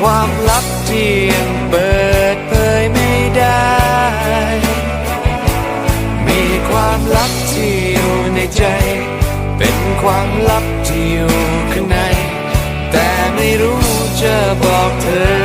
ความลับที่ยังเปิดเผยไม่ได้ มีความลับที่อยู่ในใจ เป็นความลับที่อยู่ข้างใน แต่ไม่รู้จะบอกเธอ